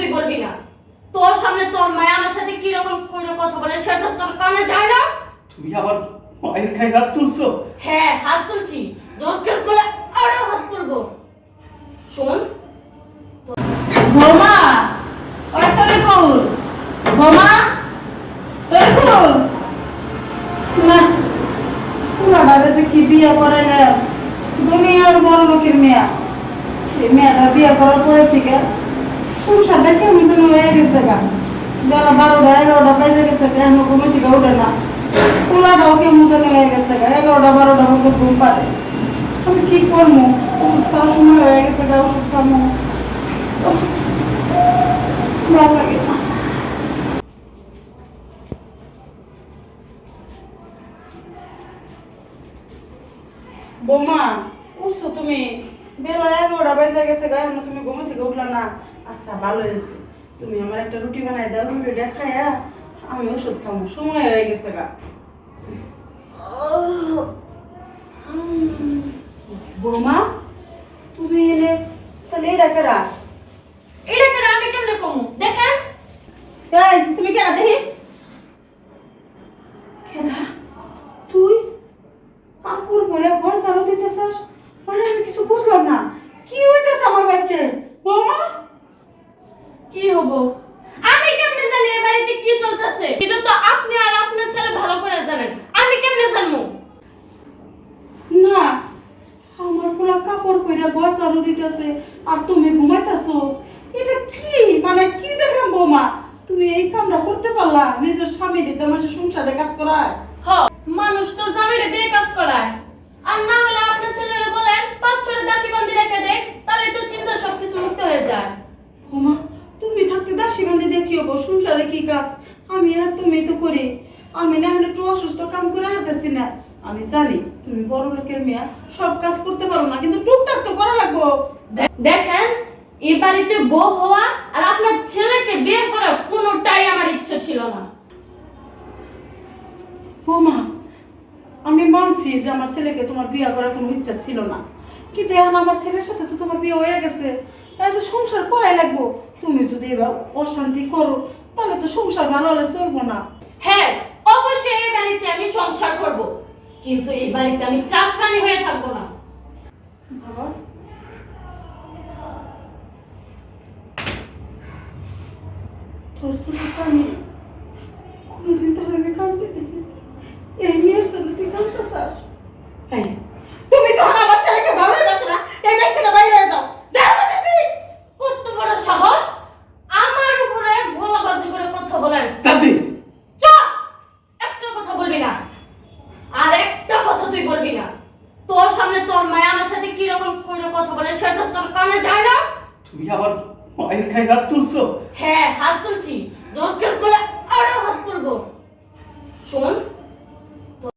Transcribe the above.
তোর সামনে তোর মায়া আমার সাথে কি রকম করে কথা বলে সেটা তোর কানে যায় না? তুমি আবার মায়ের গায়ে হাত তুলছো? হ্যাঁ হাত তুলছি। দরকার করে আরও হাত তুলবো। শোন বৌমা ওই তোরে কুল। বৌমা তোরে কুল। না পুরাটা যে কি বিয়ে করে না? দুনিয়ার বড় লোকের মেয়া। এই মেয়েটা বিয়ে করার পরে থেকে হয়ে গেছে গা। বেলা বারোটা, এগারোটা বেজে গেছে গা থেকে উঠে না। কেমন হয়ে গেছে গা, এগারোটা বারোটা গা না। বৌমা, উঠছো তুমি? বেলা এগারোটা বেজে গেছে গায়ে এখনও তুমি ঘুম থেকে উঠলা না। আচ্ছা ভালো হয়েছে। তুমি আমার একটা রুটি বানাই দাও রুটিটা খাইয়া আমি ওষুধ খাব সময় হয়ে গেছে গা। বৌমা তুমি এলে তাহলে এটা কেরা এটা আমি কেমনে কমু? দেখেন এই তুমি কেন দেখি? কেদা তুই কাপড় পরে ঘর ঝাড়ু দিতেছস? মানে আমি কিছু বুঝলাম না। কি হইতেছে আমার বাচ্চা? বৌমা? কি হব? আমি কেমনে জানি এ বাড়িতে কি চলতেছে? এটা তো আপনি আর আপনার ছেলে ভালো করে জানেন। আমি কেমনে জানব? না আমার পোলা কাপড় পরে ঘর ঝাড়ু দিতেছে আর তুমি ঘুমাইতেছো। এটা কি? মানে কি দেখলাম বৌমা? তুমি এই কামটা করতে পারলা? নিজের স্বামী দিতে মানুষের সংসারে কাজ করায়। হ মানুষ তো জামিনে দিয়ে কাজ করায়। আর না হলে আপনার ছেলেরা বলেন পাঁচ ছড়ে দাসী বন্দি রেখে দেখ তাহলে তো চিন্তা সবকিছু মুক্ত হয়ে যায় ওমা তুমি থাকতে দাসী বান্ধে দেখি সংসারে কি কাজ? আমি আর তুমি তো করি। আমি না হলে একটু অসুস্থ কাম করে হারতেছি না। আমি জানি তুমি বড় লোকের মেয়া সব কাজ করতে পারো না কিন্তু টুকটাক তো করা লাগবো। দেখেন এই বাড়িতে বউ হওয়া আর আপনার ছেলেকে বিয়ে করা কোনোটাই আমার ইচ্ছে ছিল না। ওমা আমি মানছি যে আমার ছেলেকে তোমার বিয়ে করার কোনো ইচ্ছা ছিল না। কিন্তু এখন আমার ছেলের সাথে তো তোমার বিয়ে হয়ে গেছে। তো সংসার করাই লাগবো। তুমি যদি এবার অশান্তি করো তাহলে তো সংসার ভালো হলে চলবো না। হ্যাঁ অবশ্যই এই বাড়িতে আমি সংসার করব। কিন্তু এই বাড়িতে আমি চাকরানি হয়ে থাকব না। বাবা। তোর চোখে পানি কোনোদিন তাহলে আমি কাঁদতে দেখি এই মেয়ের জন্য তুই কাঁদতে চাস এই, তুমি যখন আমার ছেলেকে ভালোই বাসো না এই বাড়ি থেকে বাইরে হয়ে যাও যাও বলতেছি কত বড় সাহস আমার উপরে ভোলাবাজি করে কথা বলেন দাদি চুপ একটা কথা বলবি না আর একটা কথা তুই বলবি না তোর সামনে তোর মায়া আমার সাথে কি রকম করে কথা বলে সেটা তোর কানে যায় না? তুমি আবার মায়ের গায়ে হাত তুলছো? হ্যাঁ হাত তুলছি। দরকার করে আরও হাত তুলবো। শোন